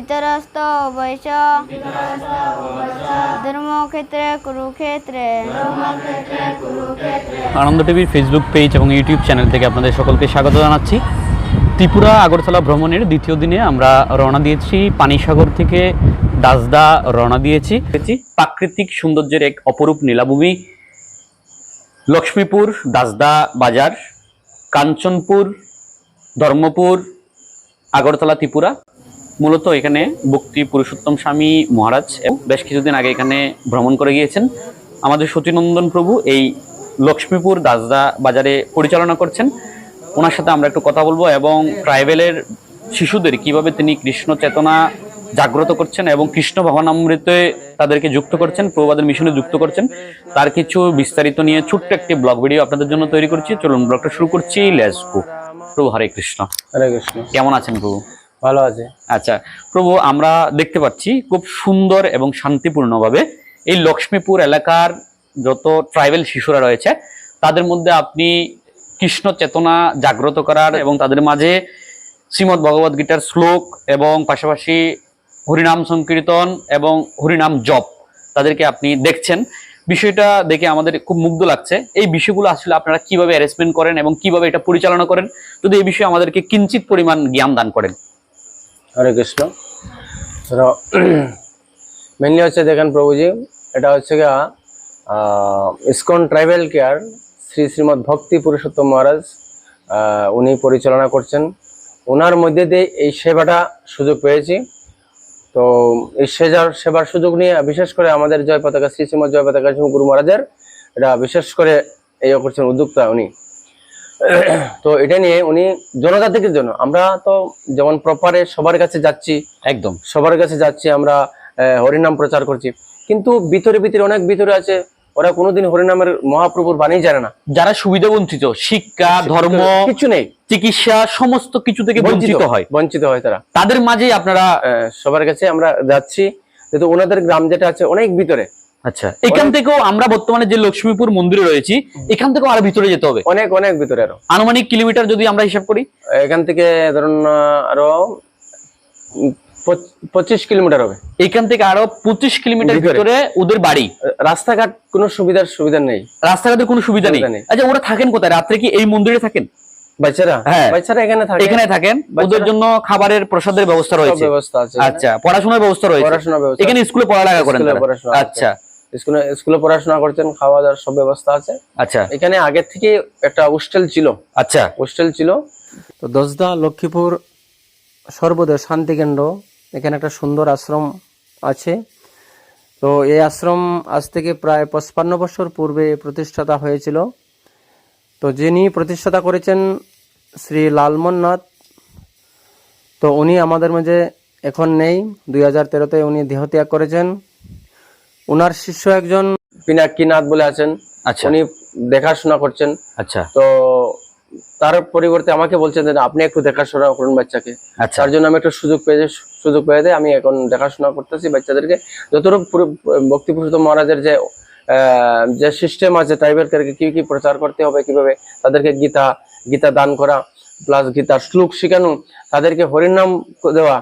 ধৃতরাস্ত বৈশ ধর্মক্ষেত্রে, কুরুক্ষেত্রে। আনন্দ টিভির Facebook page এবং ইউটিউব চ্যানেল থেকে আপনাদের সকলকে স্বাগত জানাচ্ছি। ত্রিপুরা আগরতলা ভ্রমণের দ্বিতীয় দিনে আমরা রওনা দিয়েছি। পানিসাগর থেকে দাসদা রওনা দিয়েছি। প্রাকৃতিক সৌন্দর্যের এক অপরূপ নীলাভূমি। লক্ষ্মীপুর, দাসদা বাজার, কাঞ্চনপুর, ধর্মপুর, আগরতলা ত্রিপুরা। মূলত এখানে ভক্তি পুরুষোত্তম স্বামী মহারাজ এবং বেশ কিছুদিন আগে এখানে ভ্রমণ করে গিয়েছেন। আমাদের সতীনন্দন প্রভু এই লক্ষ্মীপুর দাসদা বাজারে পরিচালনা করছেন। ওনার সাথে আমরা একটু কথা বলব এবং ট্রাইবেলের শিশুদের কীভাবে তিনি কৃষ্ণ চেতনা জাগ্রত করছেন এবং কৃষ্ণ ভবনামৃতে তাদেরকে যুক্ত করছেন প্রবাদের মিশনে যুক্ত করছেন। তার কিছু বিস্তারিত নিয়ে ছোট্ট একটি ব্লগ ভিডিও আপনাদের জন্য তৈরি করছি। চলুন ব্লগটা শুরু করছি। লেস গো প্রভু হরে কৃষ্ণ। হরে কৃষ্ণ। কেমন আছেন প্রভু? ভালো আছে। আচ্ছা প্রভু, আমরা দেখতে পাচ্ছি খুব সুন্দর এবং শান্তিপূর্ণভাবে এই লক্ষ্মীপুর এলাকার যত ট্রাইবেল শিশুরা রয়েছে, তাদের মধ্যে আপনি কৃষ্ণ চেতনা জাগ্রত করার এবং তাদের মাঝে শ্রীমদ্ ভগবদ গীতার শ্লোক এবং পাশাপাশি হরিনাম সংকীর্তন এবং হরিনাম জপ তাদেরকে আপনি দেখছেন। বিষয়টা দেখে আমাদের খুব মুগ্ধ লাগছে। এই বিষয়গুলো আসলে আপনারা কীভাবে অ্যারেঞ্জমেন্ট করেন এবং কীভাবে এটা পরিচালনা করেন? যদি এই বিষয়ে আমাদেরকে কিঞ্চিত পরিমাণ জ্ঞান দান করেন। হরে কৃষ্ণ। মেনলি হচ্ছে দেখেন প্রভুজি, এটা হচ্ছে Gaya ISKCON tribal care Shri Shrimat Bhakti Purushottam Maharaj উনি পরিচালনা করছেন। ওনার মধ্যে দিয়ে এই সেবাটা সুযোগ পেয়েছি। তো এই সেজার, সেবার সুযোগ নিয়ে বিশেষ করে আমাদের জয় পতাকা, শ্রী শ্রীমৎ জয় পতাকা, গুরু মহারাজের, এটা বিশেষ করে এই করছেন উদ্যোক্তা উনি। তো এটা নিয়ে উনি জনজাতির জন্য আমরা তো যেমন প্রপারে সবার কাছে যাচ্ছি একদম। সবার কাছে যাচ্ছি আমরা হরিনাম প্রচার করছি। কিন্তু ভিতরে ভিতরে অনেক ভিতরে আছে ওরা কোনোদিন হরিনামের মহাপ্রভুর বাণী জানে না। যারা সুবিধা বঞ্চিত শিক্ষা ধর্ম কিছু নেই। চিকিৎসা সমস্ত কিছু থেকে বঞ্চিত হয়। বঞ্চিত হয় তারা। তাদের মাঝেই আপনারা সবার কাছে আমরা যাচ্ছি। যেহেতু ওনাদের গ্রাম যেটা আছে অনেক ভিতরে আচ্ছা। এখান থেকেও আমরা বর্তমানে যে লক্ষ্মীপুর মন্দিরে রয়েছি এখান থেকেও আরও ভিতরে যেতে হবে। অনেক অনেক ভিতরে আরও আনুমানিক কিলোমিটার যদি আমরা হিসাব করি? এখান থেকে ধরুন আরও পঁচিশ কিলোমিটার হবে। এখান থেকে আরও পঁচিশ কিলোমিটার ভিতরে। ওদের বাড়ি। রাস্তাঘাট কোনো সুবিধার সুবিধা নেই। রাস্তাঘাটের কোনো সুবিধা নেই। আচ্ছা ওরা থাকেন কোথায়? রাত্রে কি এই মন্দিরে থাকেন? বাচ্চারা? হ্যাঁ। বাচ্চারা এখানে থাকে। এখানে থাকেন। ওদের জন্য খাবারের প্রসাদের ব্যবস্থা রয়েছে। ব্যবস্থা আছে আচ্ছা পড়াশোনার ব্যবস্থা রয়েছে। পড়াশোনার ব্যবস্থা এখানে স্কুলে পড়ালেখা করেন আচ্ছা। স্কুলে স্কুলে পড়াশোনা করছেন খাওয়া দাওয়ার সব ব্যবস্থা আছে। আচ্ছা। এখানে আগে থেকে একটা হোস্টেল ছিল। আচ্ছা। হোস্টেল ছিল। তো দশদা লক্ষ্মীপুর সর্বদয় শান্তি কেন্দ্র এখানে একটা সুন্দর আশ্রম আছে। তো এই আশ্রম আজ থেকে প্রায় পঁচপান্ন বছর পূর্বে প্রতিষ্ঠাতা হয়েছিল। তো যিনি প্রতিষ্ঠাতা করেছেন শ্রী লালমন নাথ তো উনি আমাদের মাঝে এখন নেই। দুই হাজার তেরোতে উনি দেহত্যাগ করেছেন। ওনার শিষ্য একজন পিনাকিনাথ বলে আছেন। আচ্ছা। উনি দেখাশোনা করছেন। আচ্ছা। তো তার পরিবর্তে আমাকে বলছেন যে আপনি একটু দেখাশোনা করুন বাচ্চাকে। আচ্ছা। তার জন্য আমি একটু সুযোগ পেয়ে সুযোগ পেয়ে দেয় আমি এখন দেখাশোনা করতেছি বাচ্চাদেরকে। যতটুকু পুরো- মহারাজের যে যে সিস্টেম আছে ট্রাইবেলদেরকে কি কি প্রচার করতে হবে কীভাবে তাদেরকে গীতা গীতা দান করা প্লাস গীতার শ্লোক শেখানো তাদেরকে হরিনাম দেওয়া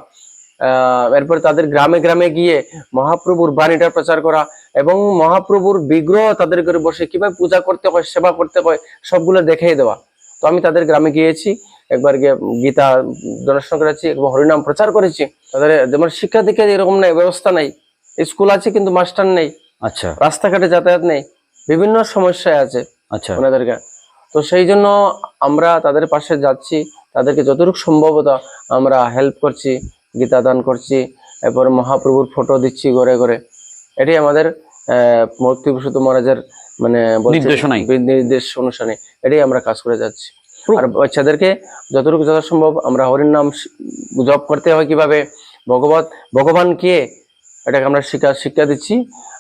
এরপরে তাদের গ্রামে গ্রামে গিয়ে মহাপ্রভুর বাণীটা প্রচার করা এবং মহাপ্রভুর বিগ্রহ তাদের ঘরে বসে কীভাবে পূজা করতে হয় সেবা করতে হয় সবগুলো দেখিয়ে দেওয়া। তো আমি তাদের গ্রামে গিয়েছি একবার গিয়ে গীতা দর্শন করেছি এবং হরিনাম প্রচার করেছি। তাদের যেমন শিক্ষা দিকে এরকম নাই ব্যবস্থা নাই স্কুল আছে কিন্তু মাস্টার নেই আচ্ছা। রাস্তাঘাটে যাতায়াত নেই বিভিন্ন সমস্যায় আছে আচ্ছা। ওনাদেরকে। তো সেই জন্য আমরা তাদের পাশে যাচ্ছি তাদেরকে যতটুকু সম্ভবত আমরা হেল্প করছি। গীতা দান করছি এরপর মহাপ্রভুর ফটো দিচ্ছি ঘরে ঘরে। এটি আমাদের আহ মূর্তি পুরুষোত্তম মহারাজের মানে নির্দেশ অনুসারে এটাই আমরা কাজ করে যাচ্ছি। আর বাচ্চাদেরকে যতটুকু যথাসম্ভব আমরা হরির নাম জপ করতে হয় কীভাবে? ভগবত ভগবান কে এটাকে আমরা শিক্ষা শিক্ষা দিচ্ছি।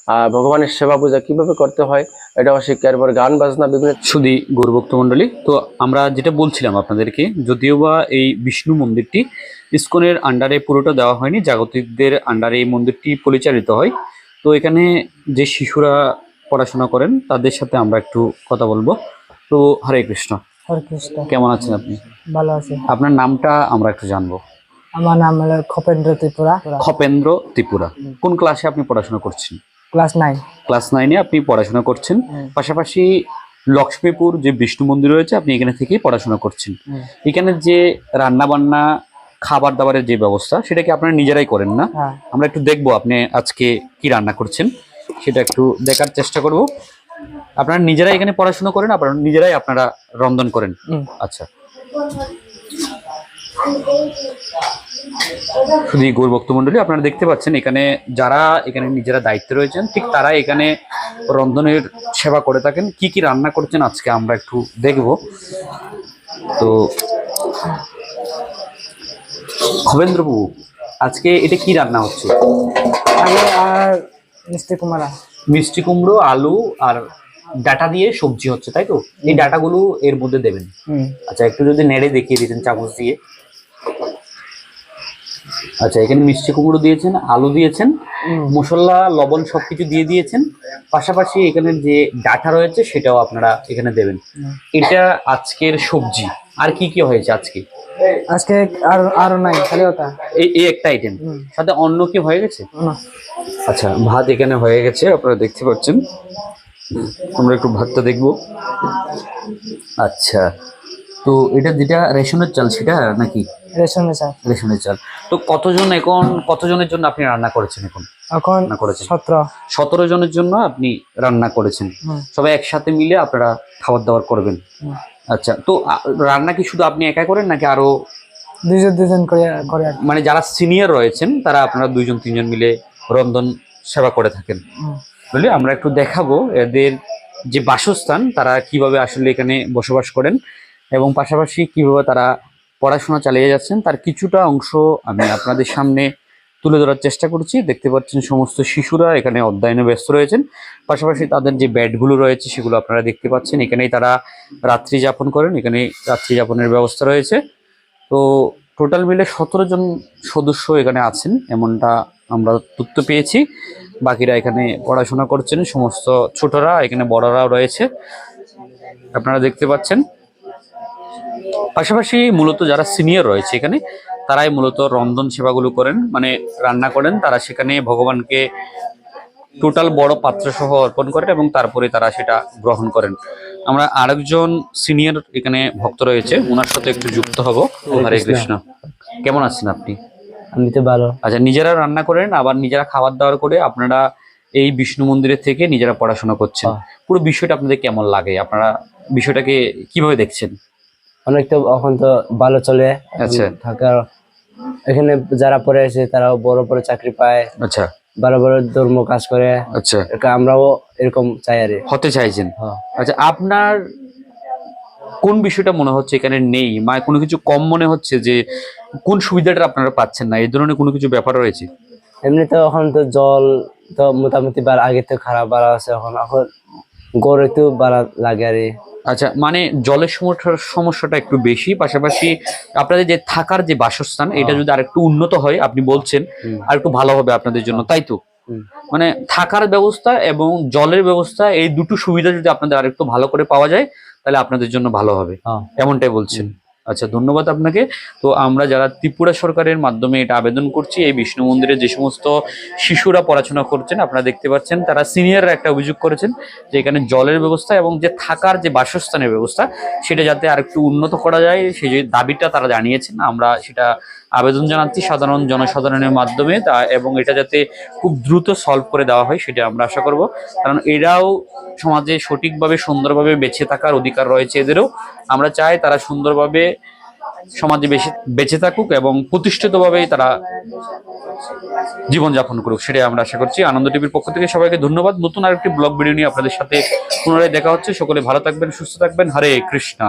আর ভগবানের সেবা পূজা কীভাবে করতে হয় এটাও শিক্ষা এরপর গান বাজনা বিভিন্ন সুধী গৌরভক্ত মন্ডলী তো আমরা যেটা বলছিলাম আপনাদেরকে যদিও বা এই বিষ্ণু মন্দিরটি ইসকনের আন্ডারে পুরোটা দেওয়া হয়নি জাগতিকদের আন্ডারে এই মন্দিরটি পরিচালিত হয়। তো এখানে যে শিশুরা পড়াশোনা করেন তাদের সাথে আমরা একটু কথা বলব। তো হরে কৃষ্ণ। হরে কৃষ্ণ। কেমন আছেন আপনি? ভালো আছে। আপনার নামটা আমরা একটু জানব। আমার নাম হলো খপেন্দ্র ত্রিপুরা। খপেন্দ্র ত্রিপুরা। কোন ক্লাসে আপনি পড়াশোনা করছেন? ক্লাস নাইন ক্লাস নাইনে আপনি পড়াশোনা করছেন। পাশাপাশি লক্ষ্মীপুর যে বিষ্ণু মন্দির রয়েছে আপনি এখানে থেকেই পড়াশোনা করছেন। এখানে যে রান্না বান্না খাবার দাবারের যে ব্যবস্থা সেটা কি আপনারা নিজেরাই করেন না? হ্যাঁ। আমরা একটু দেখব আপনি আজকে কি রান্না করছেন। সেটা একটু দেখার চেষ্টা করব। আপনারা নিজেরাই এখানে পড়াশোনা করেন আপনারা নিজেরাই আপনারা রন্ধন করেন। আচ্ছা। শুধু গৌর ভক্তমন্ডলী আপনারা দেখতে পাচ্ছেন এখানে যারা এখানে নিজেরা দায়িত্বে রয়েছেন ঠিক তারা এখানে রন্ধনের সেবা করে থাকেন। কি কি রান্না করছেন আজকে আমরা একটু দেখব। তো খবেন্দ্রবাবু আজকে এটা কি রান্না হচ্ছে? আর মিষ্টি মিষ্টি কুমড়ো আলু আর ডাটা দিয়ে সবজি হচ্ছে তাই তো? এই ডাটাগুলো এর মধ্যে দেবেন। আচ্ছা একটু যদি নেড়ে দেখিয়ে দিতেন চামচ দিয়ে। আচ্ছা এখানে মিষ্টি কুমড়ো দিয়েছেন আলু দিয়েছেন। মশলা লবণ সবকিছু দিয়ে দিয়েছেন। পাশাপাশি এখানে যে ডাটা রয়েছে সেটাও আপনারা এখানে দেবেন। এটা আজকের সবজি। আর কি কি হয়েছে আজকে? আজকে আর আর নাই খালি ওটা। এই এই একটা আইটেম সাথে অন্য কি হয়ে গেছে? আচ্ছা ভাত এখানে হয়ে গেছে আপনারা দেখতে পাচ্ছেন। আমরা একটু ভাতটা দেখব। আচ্ছা। তো এটা যেটা রেশনের চাল সেটা নাকি? রেশন স্যার রেশনের চাল। তো কতজন এখন কতজনের জন্য আপনি রান্না করেছেন এখন? এখন করেছেন। সতেরো। সতেরো জনের জন্য আপনি রান্না করেছেন। সবাই একসাথে মিলে আপনারা খাবার দাবার করবেন। আচ্ছা তো রান্না কি শুধু আপনি একাই করেন নাকি আরও দুইজন দুইজন করে করে মানে যারা সিনিয়র রয়েছেন তারা আপনারা দুইজন তিনজন মিলে রন্ধন সেবা করে থাকেন। বুঝলি আমরা একটু দেখাবো এদের যে বাসস্থান তারা কীভাবে আসলে এখানে বসবাস করেন। এবং পাশাপাশি কীভাবে তারা পড়াশোনা চালিয়ে যাচ্ছেন, তার কিছুটা অংশ আমি আপনাদের সামনে তুলে ধরার চেষ্টা করছি। দেখতে পাচ্ছেন সমস্ত শিশুরা এখানে অধ্যয়নে ব্যস্ত রয়েছেন। পাশাপাশি তাদের যে বেডগুলো রয়েছে, সেগুলো আপনারা দেখতে পাচ্ছেন। এখানেই তারা রাত্রি যাপন করেন এখানে রাত্রি যাপনের ব্যবস্থা রয়েছে। তো টোটাল মিলে সতেরো জন সদস্য এখানে আছেন, এমনটা আমরা তথ্য পেয়েছি। বাকিরা এখানে পড়াশোনা করছেন, সমস্ত ছোটরা, এখানে বড়রাও রয়েছে। আপনারা দেখতে পাচ্ছেন। পাশাপাশি মূলত যারা সিনিয়র রয়েছে এখানে তারাই মূলত রন্ধন সেবাগুলো করেন মানে রান্না করেন। তারা সেখানে ভগবানকে টোটাল বড় পাত্র সহ অর্পণ করেন এবং তারপরে তারা সেটা গ্রহণ করেন। আমরা আরেকজন সিনিয়র এখানে ভক্ত রয়েছে ওনার সাথে একটু যুক্ত হব। হরে কৃষ্ণ। কেমন আছেন আপনি? আমি তো ভালো। আচ্ছা নিজেরা রান্না করেন আবার নিজেরা খাবার দাবার করে আপনারা এই বিষ্ণু মন্দিরের থেকে নিজেরা পড়াশোনা করছেন। পুরো বিষয়টা আপনাদের কেমন লাগে? আপনারা বিষয়টাকে কীভাবে দেখছেন? অনেক তো এখন তো ভালো চলে। আচ্ছা। থাকার এখানে যারা পড়ে আছে তারাও বড় বড় চাকরি পায়। আচ্ছা। বড় বড় ধর্ম কাজ করে। আচ্ছা। আমরাও এরকম চাই আর হতে চাইছেন? হ্যাঁ। আচ্ছা আপনার কোন বিষয়টা মনে হচ্ছে এখানে নেই? মানে কোনো কিছু কম মনে হচ্ছে যে কোন সুবিধাটা আপনারা পাচ্ছেন না? এই ধরনের কোনো কিছু ব্যাপার রয়েছে? এমনি তো এখন তো জল তো মোটামুটি বার আগে তো খারাপ বাড়া আছে এখন এখন গড় একটু বাড়া লাগে আর। আচ্ছা মানে জলের সমস্যার সমস্যাটা একটু বেশি পাশাপাশি আপনাদের যে থাকার যে বাসস্থান এটা যদি আরেকটু উন্নত হয় আপনি বলছেন। আর একটু ভালো হবে আপনাদের জন্য তাই তো? মানে থাকার ব্যবস্থা এবং জলের ব্যবস্থা এই দুটো সুবিধা যদি আপনাদের আরেকটু ভালো করে পাওয়া যায় তাহলে আপনাদের জন্য ভালো হবে। হ্যাঁ। এমনটাই বলছেন। আচ্ছা ধন্যবাদ আপনাকে। তো আমরা যারা ত্রিপুরা সরকারের মাধ্যমে এটা আবেদন করছি, এই বিষ্ণু মন্দিরে যে সমস্ত শিশুরা পড়াশোনা করছেন, আপনারা দেখতে পাচ্ছেন, তারা সিনিয়ররা একটা অভিযোগ করেছেন যে এখানে জলের ব্যবস্থা এবং যে থাকার যে বাসস্থানের ব্যবস্থা, সেটা যাতে আরেকটু উন্নত করা যায়, সেই যে দাবিটা তারা জানিয়েছেন, আমরা সেটা আবেদন জানাচ্ছি সাধারণ জনসাধারণের মাধ্যমে, তা এবং এটা যাতে খুব দ্রুত সলভ করে দেওয়া হয়, সেটা আমরা আশা করব। কারণ এরাও সমাজে সঠিকভাবে, সুন্দরভাবে বেঁচে থাকার অধিকার রয়েছে এদেরও। আমরা চাই তারা সুন্দরভাবে সমাজে বেশি বেঁচে থাকুক এবং প্রতিষ্ঠিতভাবেই তারা জীবনযাপন করুক, সেটাই আমরা আশা করছি। আনন্দ টিভির পক্ষ থেকে সবাইকে ধন্যবাদ। নতুন আরেকটি ব্লগ ভিডিও নিয়ে আপনাদের সাথে পুনরায় দেখা হচ্ছে। সকলে ভালো থাকবেন, সুস্থ থাকবেন। হরে কৃষ্ণা।